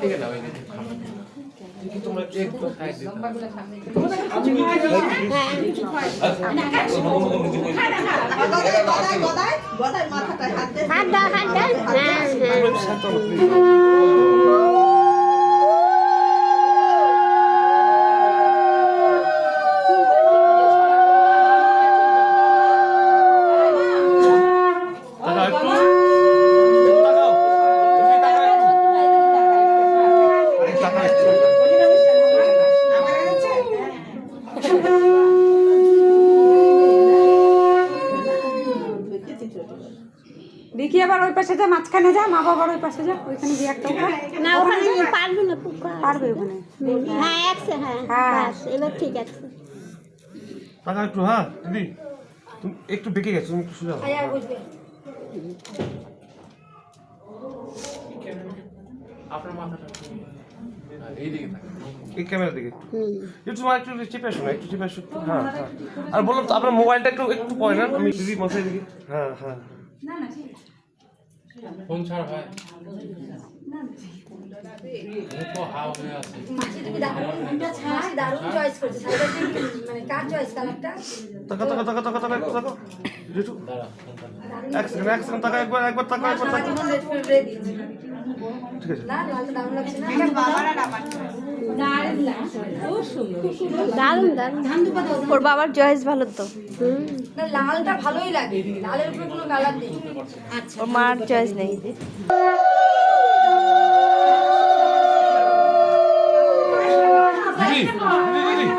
দিকে না ওই দিকে তোমরা একটু সাইড দিতে হবে। গদায় গদায় গদায় মাথাটায় হাত দে। হাত দাও হাত দাও। দেখি আবার ওই পাশে যা মাঝখানে যা মা বাবার ওই পাশে যা ওইখানে গিয়ে একটা। না ওখানে পারবে না পারবে ওখানে। হ্যাঁ একশো হ্যাঁ হ্যাঁ। এবার ঠিক আছে। তাকাও একটু হ্যাঁ দিদি তুমি একটু বেঁকে গেছো তুমি একটু সোজা। আপনার মাথাটা এই দিকে একটু তোমার একটু চেপে আসো না একটু চেপে আসো একটু। হ্যাঁ হ্যাঁ। আর বললাম তো আপনার মোবাইলটা একটু একটু পয় না আমি দিদি মশাই দিকে। হ্যাঁ হ্যাঁ। ফোন ছাড় ভাই মুখ হাও হয়ে আছে দারুণ চয়েস করেছে সাইডার মানে কার চয়েস কালারটা তাকা তাকা তাকা তাকা তাকা একটু তাকাও দাঁড়া এক সেকেন্ড এক সেকেন্ড তাকা একবার একবার তাকা একবার তাকা ঠিক আছে। না লালটা দারুণ লাগছে না। দারুণ দারুণ। ওর বাবার চয়েস ভালো তো। না লালটা ভালোই লাগে। লালের উপরে কোনো কালার নেই। ওর মার চয়েস নেই।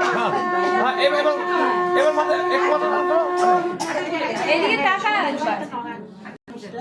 হ্যাঁ। হ্যাঁ এবার মাথা এক মাথা থাক রেডি হতে পারলাম না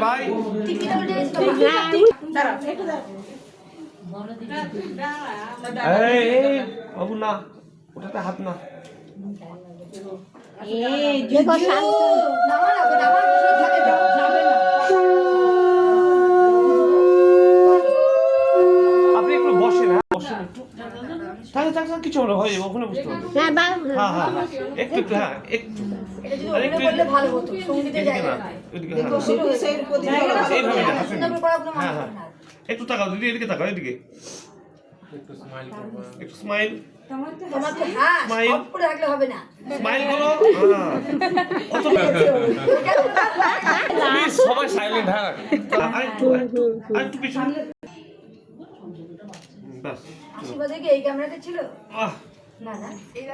ভাই এই এই বাবু না ওটাতে হাত না দেখো শান্ত নামা না গো নামা কিছু থাকে যাও যাবে না আপনি একটু বসেন হ্যাঁ বসেন একটু তাহলে তাহলে তাহলে কিছু হবে না, হয়ে যাবে ওখানে বুঝতে হ্যাঁ হ্যাঁ হ্যাঁ হ্যাঁ। একটু একটু হ্যাঁ একটু। একটু করলে ভালো হতো সঙ্গীতের এদিকে জায়গায়। এদিকে শুরু হয়েছে। এইভাবে না হাসেন সুন্দর করে করা কোনো না। একটু তাকাও দিদি এদিকে তাকাও এদিকে। একটু স্মাইল করবা একটু স্মাইল তোমার তো হ্যাঁ। হ্যাঁ। সবাই সাইলেন্ট হ্যাঁ। পিছনে। কি এই ক্যামেরাটা ছিল? না না। এই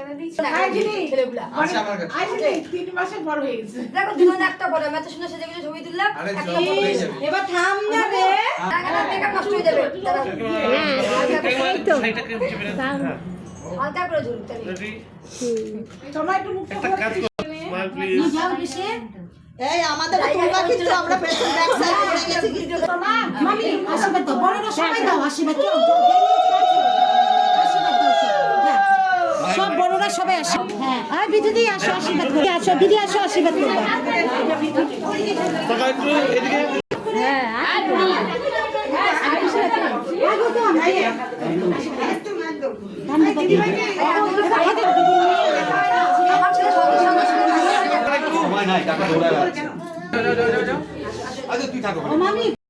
ছেলেগুলা। তিন মাসের পর হয়ে গেছে। দেখো দুজনে একটা পরে আমি এত সুন্দর সেজে গুজে ছবি তুললাম এবার থাম না রে। মেকআপ নষ্ট হয়ে যাবে। হ্যাঁ হ্যাঁ হালকা করে একটু মুখটা প্লিজ এই আমাদের তোমরা কিন্তু আমরা পেছন ব্যাক সাইড করে গেছি কিন্তু। মামি আশীর্বাদ দাও। বড়রা সবাই দাও আশীর্বাদ কেউ সব বড়রা সবাই আসো। হ্যাঁ আর দিদি আসো আশীর্বাদ করে। আসো দিদি আসো আশীর্বাদ করবে তাকাও একটু এদিকে আমার